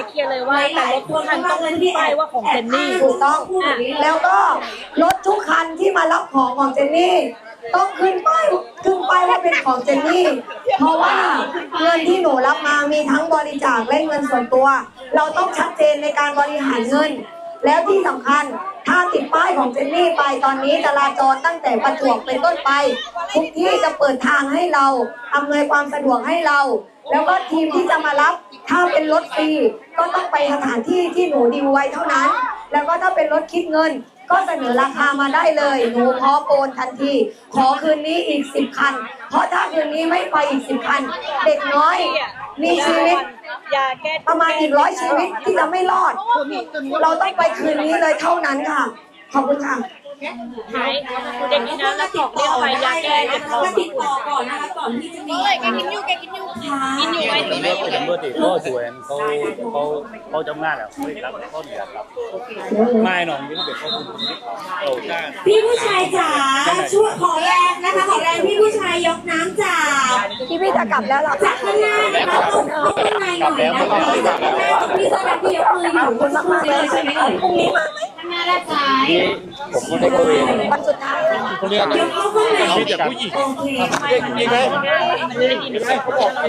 ให้เคลียร์เลยว่าแต่รถทุกคันต้องขึ้นป้ายว่าของเจนนี่ถูกต้องแล้วก็รถทุกคันที่มารับของของเจนนี่ ต้องขึ้นป้ายขึ้นป้ายว่าเป็นของเจนนี่ เพราะว่าเงินที่หนูรับมามีทั้งบริจาคและเงินส่วนตัว เราต้องชัดเจนในการบริหารเงิน แล้วที่สำคัญถ้าติดป้ายของเจนนี่ไปตอนนี้จราจรตั้งแต่ประจวบเป็นต้นไป ทุกที่จะเปิดทางให้เราอำนวยความสะดวกให้เรา แล้วก็ทีมที่จะมารับถ้าเป็นรถฟรีก็ต้องไปสถานที่ที่หนูดีลไว้เท่านั้น แล้วก็ถ้าเป็นรถคิดเงิน ก็เสนอราคามาได้เลย หนูพร้อโอนทันที ขอคืนนี้อีกสิบคัน เพราะถ้าคืนนี้ไม่ไปอีกสิบคัน เด็กน้อย มีชีวิตประมาณอีกร้อยชีวิตที่จะไม่รอด เราต้องไปคืนนี้เลยเท่านั้นค่ะ ขอบคุณค่ะ หายเด็กนี่นะแล้วติดเรียกไปยาแก้เจ็บท้องติดต่อก่อนนะคะก่อนที่จะมีเอ้ยแกกินอยู่แกกินอยู่กินอยู่ไหมตำรวจตำรวจที่เขาสวยเขาเขาเขาจำงานแล้วไม่รับเขาเหนือครับไม่หนองนี่เป็นข้อมูลที่โตจ้าพี่ผู้ชายจ๋าช่วยขอแรงนะคะขอแรงพี่ผู้ชายยกน้ำจากพี่พี่จะกลับแล้วเหรอจากข้างหน้านะคะตรงข้างในหน่อยนะคะจากข้างหน้าตรงที่แสดงที่ยกมืออยู่คุณมากๆเลยใช่ไหมเอ่ยพรุ่งนี้มาไหม ข้างหน้าด้านซ้ายที่ผมก็ได้คุยวันสุดท้ายเขาเรียกยกเข้าข้างในมีแต่ผู้หญิงโอเคจริงไหม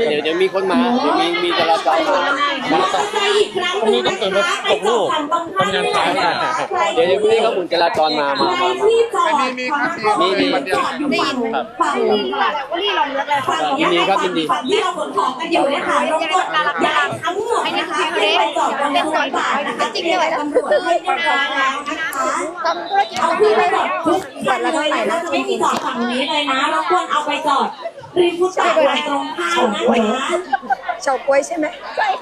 เดี๋ยวเดี๋ยวมีคนมาเดี๋ยวมีมีจราจรมาใครอีกครั้งหนึงนะคะไปจอดฝั่งตรงข้ามได้เลยนะคะใครเดี๋ยวเดี๋ยวพรุ่งนี้เขาหมุนจราจรมามาใครมาที่จอดฝั่งตรงมีมีจอดอยู่ฝั่งฝั่งว่ารีลองเลือกเลยฝั่งยินดีครับยินดีฝั่งที่เราขนของกันอยู่เนี่ยค่ะรถกดย้ายทั้งหมดนะคะขึ้นไปจอดบนรถกระบะนะคะจริงเลยตำรวจให้เรียบร้อยแล้วนะคะทำธุรกิจเอาพี่ไปจอดทุกคันเลยนะคะจะไม่มีจอดฝั่งนี้เลยนะรบกวนเอาไปจอดริมฟุตบาทตรงข้ามนะคะเฉาก๊วยใช่ไหม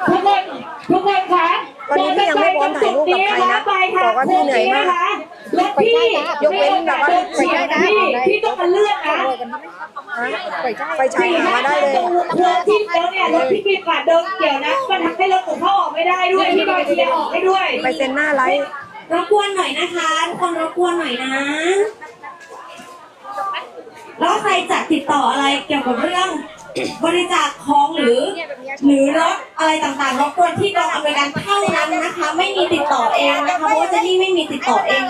ทุกคนทุกคนคะวันนี้พี่ยังไม่พร้อมถ่ายรูปกับใครนะบอกว่าพี่เหนื่อยมากและพี่ยกเว้นแบบว่าพี่พี่ต้องมาเลือกนะไปใช้หามาได้เลยรถที่แล้วเนี่ยรถที่มีขาดเดิมเกี่ยวนะมันทำให้รถของเขาออกไม่ได้ด้วยพี่บอยเคลียร์ออกให้ด้วย ไปเซ็นหน้าไลฟ์ รบกวนหน่อยนะคะทุกคนรบกวนหน่อยนะแล้วใครจะติดต่ออะไรเกี่ยวกับเรื่อง บริจาคของหรือ หรือรถอะไรต่างๆรบกวนที่กองอำนวยการเท่านั้นนะคะ ไม่มีติดต่อเองนะคะเพราะว่าเจนนี่ไม่มีติดต่อเอง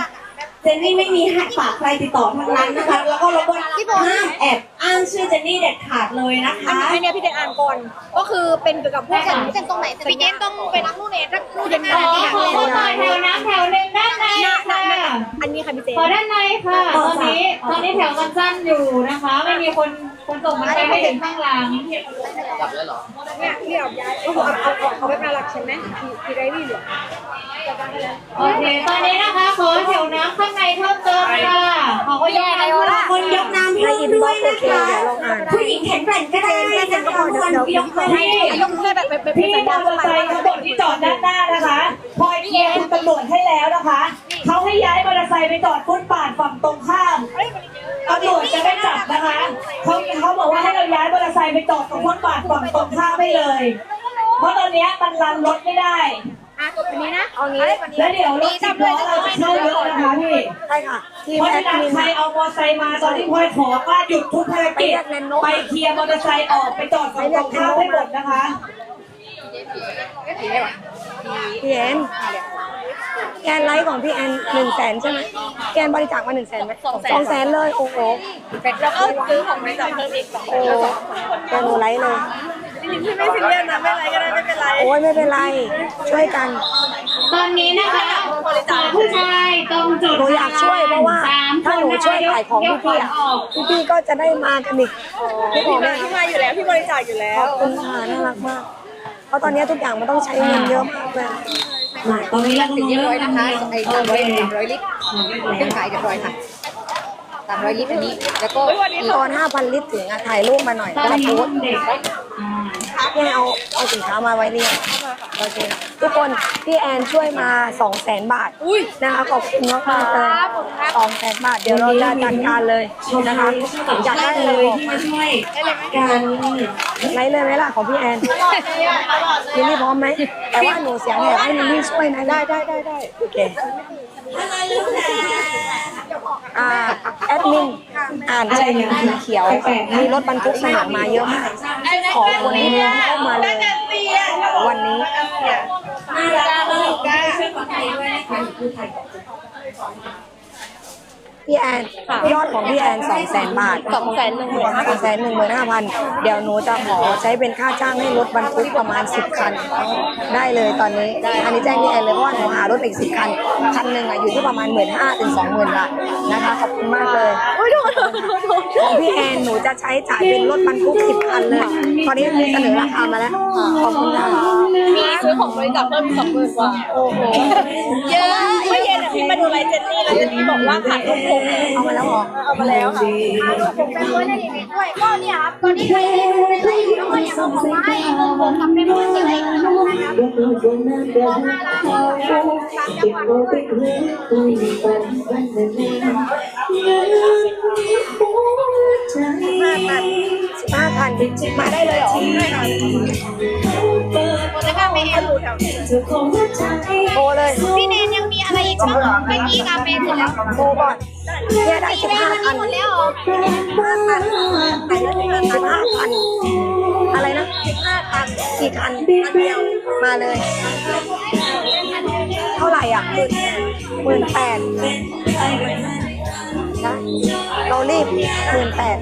เจนนี่ไม่มีให้ฝากใครติดต่อทั้งนั้นนะคะ แล้วก็รบกวนห้ามแอบอ้างชื่อเจนนี่เด็ดขาดเลยนะคะ อันนี้พี่ได้อ่านก่อน ก็คือเป็นเกี่ยวกับพวกเส้นเส้นตรงไหนพี่เจนต้องไปรับนู่นเนี่ยรับนู่นเจนนี่นี่ขอขอต่อยแถวน้ำแถวหนึ่งด้านในค่ะอันนี้ค่ะพี่เจนขอด้านในค่ะ ตอนนี้ตอนนี้แถวมันสั้นอยู่นะคะ ไม่มีคนคนส่งมันไปไม่ถึงข้างหลังเนี่ยพี่เอาย้ายก็คือเอาเอาเอาเอาไว้น่ารักใช่ไหมพี่พี่ได้พี่เหลือโอเคตอนนี้นะคะ ขอแถวน้ำข้างในเพิ่มเติมค่ะ ขอก็ยกน้ำด้วยคนยกน้ำให้ด้วยนะคะผู้หญิงแข็งแกร่งก็ได้นะคะทุกคนยกมาให้ยกแค่แบบแบบแบบพี่สัญมญาอณเตอร์ไซค์ทั้งหมดที่จอดด้านหน้านะคะพลอยเคลียร์คุณตำรวจให้แล้วนะคะเขาให้ย้ายมอเตอร์ไซค์ไปจอดฟุตบาทฝั่งตรงข้ามตำรวจจะไม่จับนะคะเขาเขาบอกว่าให้เราย้ายมอเตอร์ไซค์ไปจอดตรงฟุตบาทฝั่งตรงข้ามไปเลย เพราะตอนเนี้ยมันรันรถไม่ได้ อะอันนี้นะเอางี้แล้วเดี๋ยวรถสิบล้อเราจะเข้าเยอะนะคะพี่ใช่ค่ะทีมเพราะแอฉะดนั้นมิน ใครเอามอเตอร์ไซค์มาตอนที่พลอยขอว่าหยุดทุกภารกิจไปเคลียร์มอเตอร์ไซค์ออกไปจอดฝั่งตรงข้ามให้หมดนะคะ พี่แอนแกนไลฟ์ของพี่แอนหนึ่งแสนใช่ไหมแกนบริจาคมาหนึ่งแสนไหมสองแสนเลย โอ้โหแล้วก็ซื้อของบริษัทเพิ่มอีกสองโอ้โหโอ้โหไลฟ์เลย พี่ไม่ซีเรียสนะไม่อะไรก็ได้ไม่เป็นไรโอ้ยไม่เป็นไร ช่วยกัน ตอนนี้นะคะขอผู้ชายตรงจุดหนูอยากช่วยเพราะว่าสามคถ้านหนูนะคะช่วยขายของพี่ๆอะออกพี่ๆก็จะได้มากันอีกพี่บอกไหมพี่มาอยู่แล้วพี่บริจาคอยู่แล้ขว อบคุณค่ะน่ารักมาก เพราะตอนนี้ทุกอย่างมันต้องใช้เงินเยอะมากเลยตอนนี้เราสี่เริ่ร้อยมนะคะไอ้สามร้อยโอเค สามร้อยลิตรเครื่องขายเรียบร้อยค่ะสามร้อยลิตรอันนี้ แล้วก็ตอน5,000 ลิตรถึงอะถ่ายรูปมาหน่อยตอนแล้วนี้โพสต์เด็ก อ่าพี่เอาเอาสินค้ามาไว้นี่โอเคทุกคนพี่แอนช่วยมา2 0 0 0 0 0บาทนะคะขอบคุณมากมากๆเลยสองแสนบาทเดี๋ยวเราจะจัดการเลยชมนะคะกับอยากได้เลเลยยที่มาช่วยกันไลฟ์เลยไหมล่ะของพี่แอนลิลลี่พร้อมไหมแต่ว่าหนูเสียงแหบให้ลิลลี่ช่วยนะได้ได้ได้ได้โอเคอ่ แอดมินอ่านใจอสีเขียวมีรถบรรทุกสมัคมาเยอะมาก ขอคนที่เลี้เข้ามาเลยวันนี้น่ารักมากได้ช่วยขไทยด้วยนะคะ พูดไทยพี่แอนยอดของพี่แอนสองแสนบาทสองแสนหนึ่งหมื่นสองแสนหนึ่งหมื่นห้าพันเดี๋ยวหนูจะขอใช้เป็นค่าจ้างให้รถบรรทุกประมาณสิบคัน ได้เลยตอนนี้ อันนี้แจ้งพี่แอนเลยเพราะว่าหนูหารถอีกสิบคัน คันหนึ่งอะอยู่ที่ประมาณหมื่นห้าถึงสองหมื่นบาทนะคะขอบคุณมากเลยของพี่แอนหนูจะใช้จ่ายเป็นรถบรรทุกสิบคันเลยตอนนี้มีเสนอราคามาแล้วขอบคุณค่ะมีซื้อของบริจาคเพิ่มสองหมื่นกว่าโอ้โหเยอะเมื่อเย็นพี่มาดูไลฟ์เจนนี่แล้วเจนนี่บอกว่าขาดลูกคงเอามาแล้วเหรอเอามาแล้วค่ะผมเป็นคนได้ยังไงด้วยก็เนี่ยครับตอนนี้ใครใครอยู่แล้วก็เนี่ยเขาบอกว่าให้ผมกับเป็นคนที่ไหนนะครับบอกมาแล้วสามจังหวัดด้วยห้าคันสิบห้าคันมาได้เลยเหรอผมจะกล้าไปเองโทรเลยพี่เนนยังมีอะไรอีกบ้างเมื่อกี้กาเมนเสร็จแล้วโทรก่อน เนี่ยได้สิบห้าพันคัมีนหมดแล้วเหรอสิบห้าพันอะไรนะสิบห้าพันกี่คันคันเดียวมาเลย เท่าไหร่อะหมื่นแปดนะเรารีบหมื่นแปด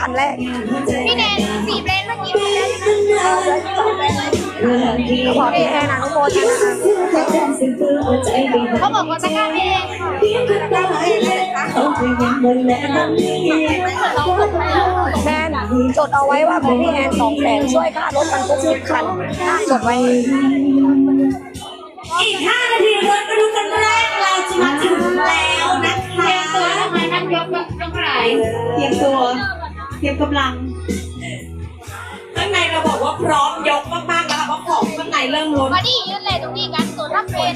คันแรกพี่เนนสี่เลนเมื่อกี้หมดแล้วใช่ไหมขอพี่แอนอนุโมทนาเขาบอกว่าจะกล้าไปเองเราส่งไปแล้วแมนจดเอาไว้ว่าของพี่แอนสองแสนช่วยค่ารถบรรทุกสิบคันจดไว้อีก5นาทีรถบรรทุกคันแรกเราจะมาถึงแล้วนะคะตัวทำไมนั่งยกยกไหลเตรียมตัว เตรียมกำลัง ข้างในเราบอกว่าพร้อมยกมากๆแล้วค่ะเพราะของข้างในเริ่มล้น มาดิยืนเลยตรงนี้กันตัวรับเป็น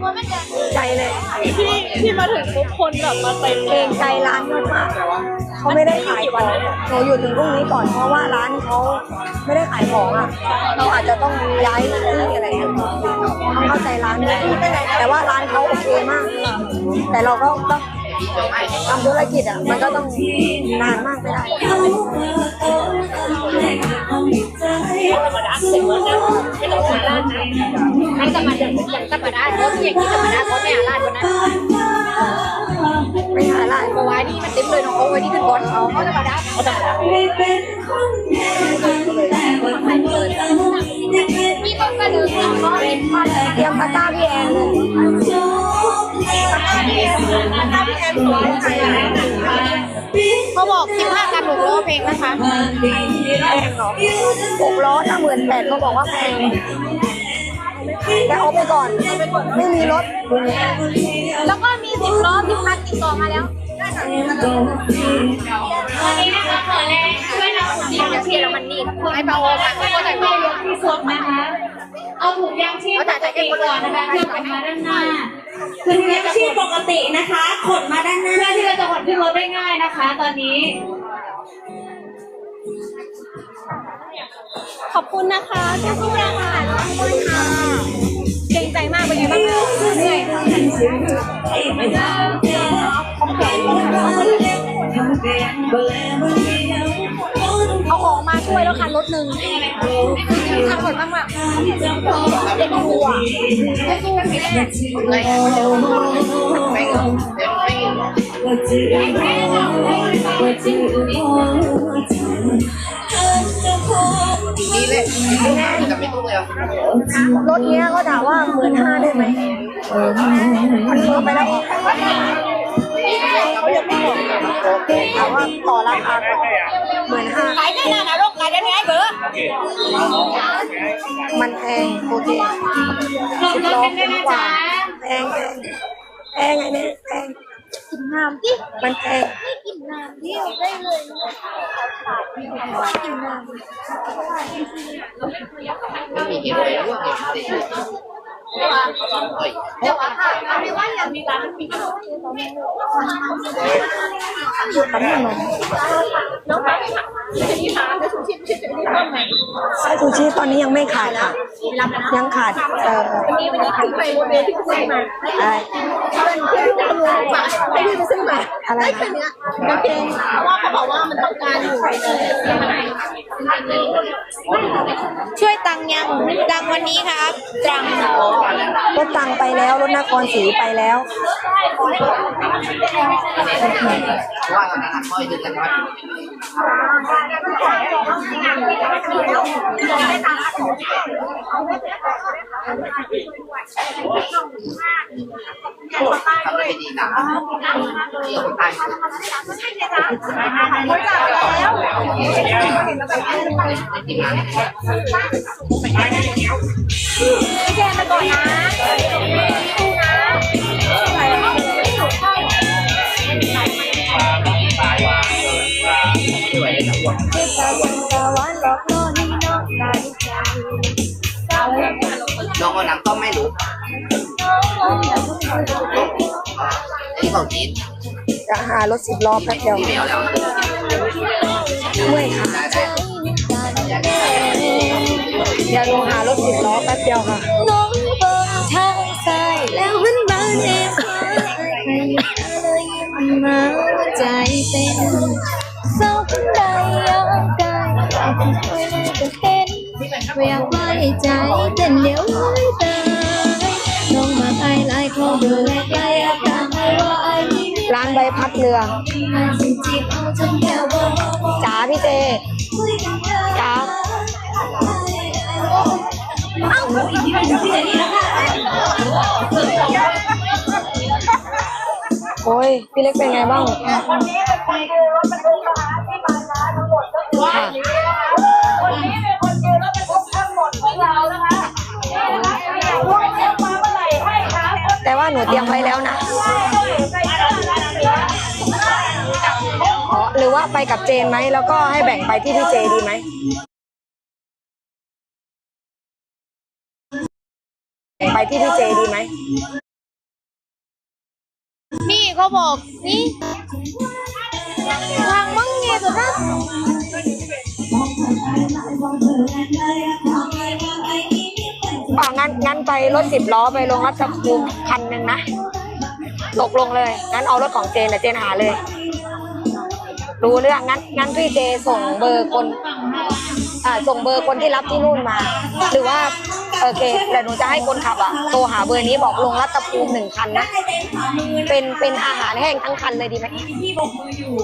ตัวไม่จะใจเลยที่ที่มาถึงทุกคนแบบมาเต็มเกรงใจร้านมากๆเขาไม่ได้ขายของหนูอยู่ถึงพรุ่งนี้ก่อนเพราะว่าร้านเขาไม่ได้ขายของอะ เราอาจจะต้องย้ายที่อะไรอย่างเงี้ยเข้าใจร้านด้วยแต่ว่าร้านเขาโอเคมาก แต่เราก็ต้อง ทำธุรกิจอะมันก็ต้องนานมากไม่ได้ให้ธรรมดาอย่างธรรมดาโคตรอย่างที่ธรรมดาโคตรไม่อาลาดวันนั้นไม่หาร้านเมื่อวานนี้มันเต็มเลยน้องเอาไว้ที่ขึ้นบอลเอาเขาธรรมดาเขาธรรมดามีคนก็เดินมาเพราะเห็นมันเตรียมตาต้าพี่แอน เลยเขาบอก15กันหกล้อเพลงนะคะแพงเหรอหกล้อถ้าหมื่นแปดเขาบอกว่าแพงแต่เอาไปก่อน ไม่มีรถ แล้วก็มีสิบล้อสิบคันติดต่อมาแล้ววันนี้นะคะขอแรงช่วยเราเดียวเชียร์แล้วมันนี่ไอ้เบาโอ้ค่ะเขาแต่เขาที่สุดนะคะ เอาถุงยางชีพปกติก่อนนะคะเพื่อกลับมาด้านหน้าคือเรียกชีพปกตินะคะ ขนมาด้านหน้าเพื่อที่เราจะขนขึ้นรถได้ง่ายนะคะ ตอนนี้ ขอบคุณนะคะขอบคุณนะคะขอบคุณค่ะเกรงใจมากเป็นไงบ้างคะเหนื่อยค่ะเอาออก มาช่วค่ะรถหนึ่งทางหมดบ้างแบบเด็กกลัวไม่สู้ไม่ได้ดีเลยจะไม่ต้เลยรถเนี้ยเขาถามว่าหมื่นห้าได้ไหมมันเพิ่มไปแล้วเขายังไม่บอกถามว่าต่อราคาหมื่นห้าขายได้นานนะ ลูกขายได้ไหมเบอร์มันแพงโอเคลอง ตันด้วยนะจ๊ะแพงแพงแพงไงเนี่ยแพงกินน้ำดิมันแพงไม่กินน้ำเดียวได้เลยกินน้ำเดี๋ยวค่ะไม่ว่าอย่างมีร้านปิดปั๊มน้ำมันน้องคะนี่ค่ะชูชีพชิดนี่ต้นไหนไส้ซูชิตอนนี้ยังไม่ขาดค่ะ ยังขาดเอ่อวันนี้วันนี้ขึ้นไปโมเดลที่ซื้อมาอะไรเป็นเพื่อนที่รวจมาให้ที่ไปซื้อมาอะไรได้แค่นะเนี้ยกางเกงเพราะว่าเขาบอกว่ามันต้องการอยู่ช่วยตังยังดังวันนี้ครับตังรถตังไปแล้วรถนครศรีไปแล้ว พี่แจนไปก่อนนะน้ เอาหนังต้มไม่รู้อันนี้ของจีนจะหารถสิบล้อแป๊บเดียวที่ไม่เอาแล้วเมื่อยค่ะเดี๋ยวหนูหารถสิบล้อแป๊บเดียวค่ะน้องเบิ่งทางซ้ายแล้วมันบานเองเลยยิ้มมาใจเต้นเศร้าคนใดยอมกายไม่ได้ก็เห็นเวียงไว้ ใจเต้นเดียวไว้ตายน้องมาไกลหลายคนดูแลไกลอาการไม่ว่าไอ้นี่ร้านใบพัดเรือมาจริงๆเอาจนแก้วบ่จ๋าพี่เจคุยกันเถอะจ๋าโอ้ยพี่เล็กเป็นไงบ้างวันนี้เป็นคนยื เตรียมไว้แล้วนะเออหรือว่าไปกับเจนไหม แล้วก็ให้แบ่งไปที่พี่เจดีไหมแบ่งไปที่พี่เจดีไหม นี่เขาบอกนี่ทางมั่งเงี้ยตัวนั้น งั้นงั้นไปรถสิบล้อไปลงรัชภูมิคันหนึ่งนะ ตกลงเลย งั้นเอารถของเจนแต่เจนหาเลย รู้เรื่องงั้นงั้นพี่เจส่งเบอร์คนอ่าส่งเบอร์คนที่รับที่นู่นมา หรือว่าโอเคแต่หนูจะให้คนขับอะโทรหาเบอร์นี้บอกลงรัตภูมิหนึ่งคันนะเป็นเป็นอาหารแห้งทั้งคันเลยดีไหมพี่บกมืออยู่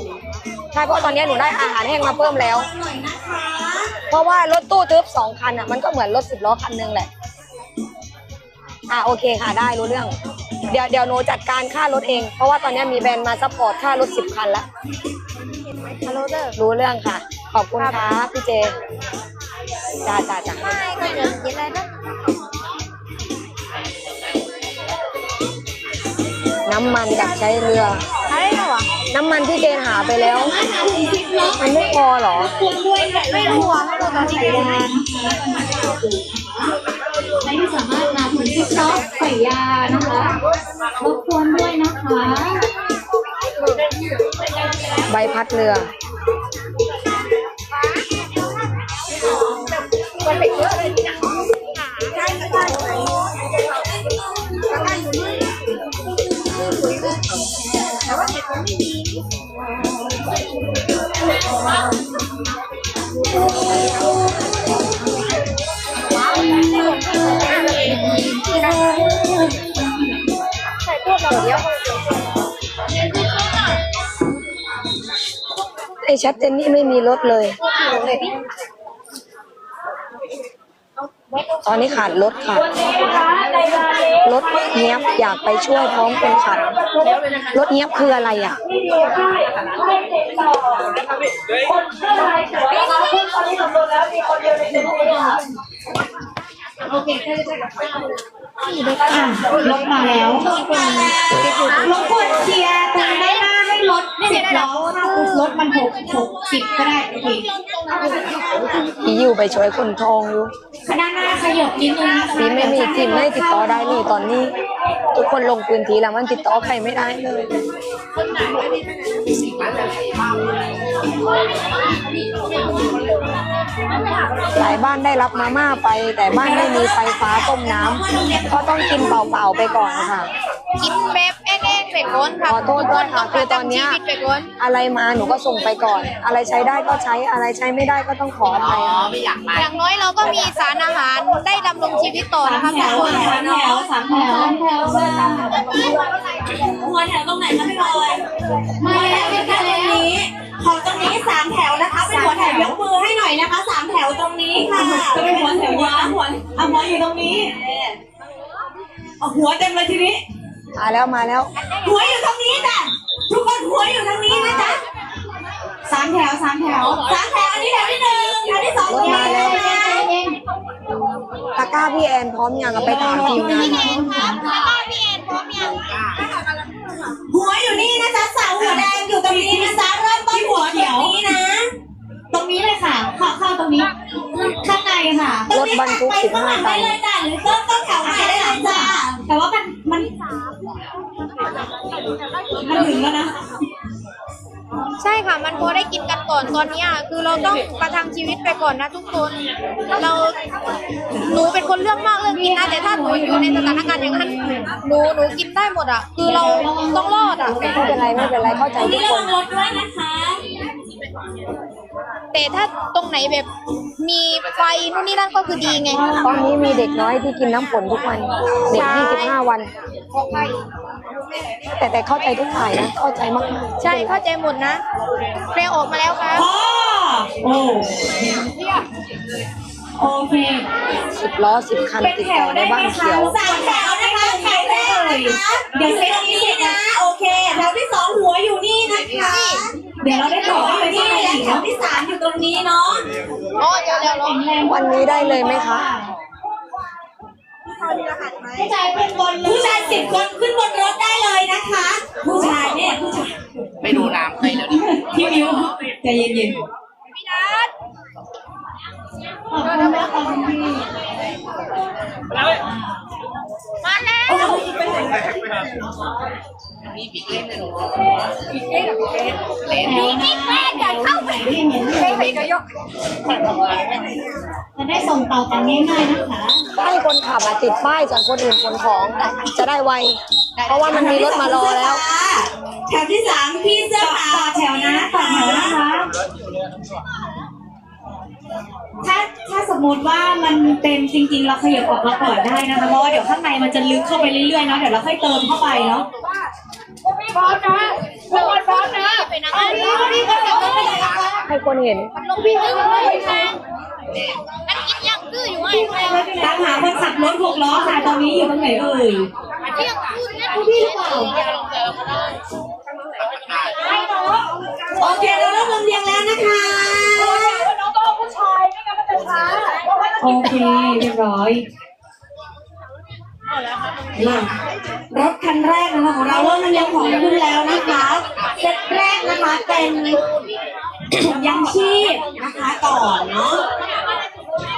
ใช่เพราะตอนนี้หนูได้อาหารแห้งมาเพิ่มแล้ว เพราะว่ารถตู้ทึบสองคันอะมันก็เหมือนรถสิบล้อคันหนึงแหละ อ่าโอเคค่ะได้รู้เรื่อง เดี๋ยวเดี๋ยวหนูจัดการค่ารถเอง เพราะว่าตอนนี้มีแบรนด์มาซัพพอร์ตค่ารถสิบคันแล้ว ฮัลโหลเด้อรู้เรื่องค่ะ ขอบคุณค่ะพี่เจจ้าจ้าจ้าไม่ก็เดี๋ยวกินอะไรนะน้ำมันกับใช้เรือ อะไรเหรอวะน้ำมันที่เจนหาไปแล้ว มันไม่พอเหรอ ไม่รู้อะไม่รู้ตอนนี้เป็นยังไงไม่สามารถมาถึง ที่ช็อปใส่ยานะคะรบกวนด้วยนะคะ ใบพัดเรือ ไอชัดเจนนี่ไม่มีรถเลย ตอนนี้ขาดรถค่ะวันนี้นะคะในงานนี้รถเนี้ยบอยากไปช่วยพร้อมเป็นขัดรถเนี้ยบคืออะไรอะที่ดีให้ใช่ สำรวจแล้วมีคนเดียวในเซ็นทรัลค่ะอะรถมาแล้วรบกวนเคลียร์ตรงด้านหน้าให้รถสิบล้อถ้ารถมันหกหกสิบก็ได้โอเคพี่อยู่ไปช่วยคนทองอยู่ด้านหน้าขยับนิดนึงนะคะพี่ไม่มีทีมไม่ติดต่อได้นี่ตอนนี้ ทุกคนลงพื้นที่แล้วมันติดต่อใครไม่ได้เลยเห ลายบ้านได้รับมาม่าไป แต่บ้านไม่มีไฟฟ้าต้มน้ำก็ต้องกินเปล่าๆไปก่อนค่ะ กินแบบแอ้งๆไปก่อนค่ะขอโทษด้วยค่ะคือตอนเนี้ย ชีวิตไปก่อนอะไรมาหนูก็ส่งไปก่อน อะไรใช้ได้ก็ใช้อะไรใช้ไม่ได้ก็ต้องขออภัยค่ะไม่อยากไปอย่างน้อยเราก็มีสารอาหารได้ดำรงชีวิตต่อนะคะแถทุกวคนสามแถวสามแถวสามแถวมาหัวแถวตรงไหนคะพี่บอยหัวแถวเป็นแค่ตรงนี้ ขอตรงนี้สามแถวนะคะเป็นหัวแถวยกมือให้หน่อยนะคะสามแถวตรงนี้ค่ะจะเป็นหัวแถวหัวหัวอะหัวอยู่ตรงนี้เอาหัวเต็มเลยทีนี้มาแล้วมาแล้ว หัวอยู่ตรงนี้จ้ะทุกคนหัวอยู่ตรงนี้นะจ๊ะสามแถวสามแถวสามแถวอันนี้แถวที่หนึ่งแถวที่สองรถมาแล้วตะกร้าพี่แอนพร้อมยังเอาไปถามทีมงานหั วอยู่นี่นะจ๊ะสาวหัวแดงอยู่ตรงนี้นะจ๊ะเริ่มต้นหัวเขียวนี้นะ ตรงนี้เลยค่ะเข้าเข้าตรงนี้ ข้างในค่ะรถบรรทุกไปสิบข้างหห้าลังตัได้นเลยจ้ะหรือต้นต้นแถวใหม่ได้เลยจ้ะแต่ว่ามันมันมันถึงแล้วนะ ใช่ค่ะ มันพอได้กินกันก่อนตอนเนี้ยคือเราต้องประทังชีวิตไปก่อนนะทุกคน เราหนูเป็นคนเรื่องมากเรื่องกินนะแต่ถ้าหนูอยู่ในสถานการณ์อย่างนั้นหนูหนูกินได้หมดอะ คือเราต้องรอดอะ ไม่เป็นไรไม่เป็นไรเข้าใจตรงทุนี้กระควันงรถด้วยนะคะ แต่ถ้าตรงไหนแบบมีไฟนู่นนี่นั่นก็คือดีไงตอนนี้มีเด็กน้อยที่กินน้ำฝนทุกวัน เด็ก 25 วัน แต่แต่เข้าใจทุกฝ่ายนะ เข้าใจมากๆใช่เข้าใจหมดนะเพลงออกมาแล้วครับพ่อโอ้โอเคสิบล้อสิบคันเป็นติดแถต่อวในได้ไหมบ้านคะเขียวสามแถวนะคะแถวแรกนะคะเดี๋ยวเซตนี้นะ โอเคแถวที่สองหัวอยู่นี่นะคะ เดี๋ยวเราได้ต่อไปที่แถวที่สามอยู่ตรงนี้เนาะอ๋อเดี๋ยวเดี๋ยวรอวันนี้ได้เลยไหมคะผู้ชายขึ้นบนผู้ชายสิบคนขึ้นบนรถได้เลยนะคะ ผู้ชายเนี่ยผู้ชายไม่ดูน้ำใครแล้วเนี่ยพี่มิวใจเย็นพี่นัทขอบคุณมากค่ะคุณพี่มาแล้ว นี่บิ๊กเล่นเลยหนูแถวนะแม่เดินเข้าไปที่เห็นเลยจะได้ส่งต่อกันง่ายๆนะคะให้คนขับอะติดป้ายจากคนอื่นขนของจะได้ไว เพราะว่ามันมีรถมารอแล้ว แถวที่สามพี่เสื้อขาวต่อแถวนะต่อแถวนะคะ ถ้าถ้าสมมติว่ามันเต็มจริง ๆ เราขยับออกมาก่อนได้นะคะเพราะว่าเดี๋ยวข้างในมันจะลึกเข้าไปเรื่อยๆเนาะเดี๋ยวเราค่อยเติมเข้าไปเนาะบอสนะบอสบอสนะไปนั่งนี่นี่ก็จะต้องไปให้คนเห็นลงพี่นึงเลยแม่นั่นกินย่างคืออยู่ไอ้ตามหาคนขับรถหกล้อค่ะตอนนี้อยู่ตรงไหนเอ่ยเที่ยงคืนนะพี่หรือเปล่าโอเคเราเริ่มลำเลียงแล้วนะคะ โอเคเรียบร้อยมารถคันแรกนะคะของเราเริ่มลำเลียงของขึ้นแล้วนะคะเซตแรกนะคะเป็นถุงยังชีพนะคะก่อนเนาะ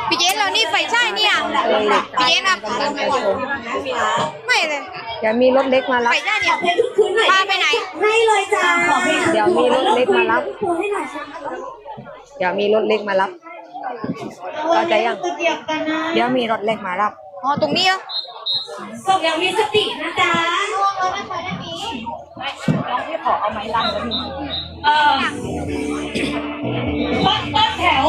พี่เจนเรานี่ไฟใช่เนี่ยพี่เจนครับไม่เลยเดี๋ยวมีรถเล็กมารับไฟใช่เนี่ยเพลงทุกคืนหน่อยพาไปไหนให้เลยจ้าขอเพลงเดี๋ยวมีรถเล็กมารับครูให้หน่อยค่ะเดี๋ยวมีรถเล็กมารับ เข้าใจยังเดียวกันนะเดี๋ยวมีรถเล็กมารับ อ๋อ ตรงนี้เหรอส่งอย่างมีสตินะจ๊ะเออต้นต้นแถว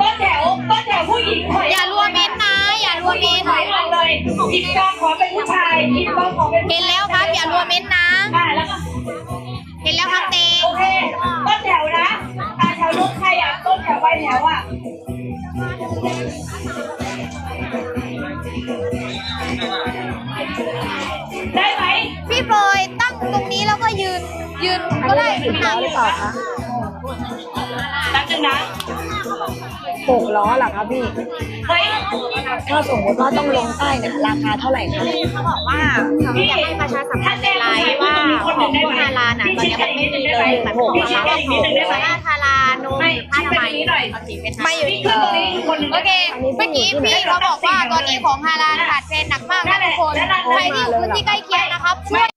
ต้นแถวต้นแถวผู้หญิงถอยอย่ารวมเม้นนะ อย่ารวมเม้นถอยออกเลยอีกกองขอเป็นผู้ชายอีกกองขอเป็นผู้เห็นแล้วครับ อย่ารวมเม้นนะอ่าแล้วก็เห็นแล้วครับเตงโอเคต้นแถวนะอ่า แถวรถใครอะต้นแถวไปแถวอะได้ไหมพี่พลอยตั้งตรงนี้แล้วก็ยืนยืนก็ได้สิบล้อหรือเปล่าคะ แป๊บนึงนะหกล้อเหรอคะพี่ เฮ้ยถ้าสมมติว่าต้องลงใต้เนี่ยราคาเท่าไหร่คะเขาบอกว่าเขาอยากให้ประชาสัมพันธ์ในไลน์ว่าของพวกฮาลาลน่ะตอนนี้มันไม่มีเลยแต่ของฮาลาลผ้าทารานูนผ้าทำไมไม่อยู่ที่ตรงนี้คนหนึ่งโอเคเมื่อกี้พี่เขาบอกว่าตอนนี้ของฮาลาลขาดเทรนหนักมากนะทุกคนใครที่อยู่พื้นที่ใกล้เคียงนะครับช่วย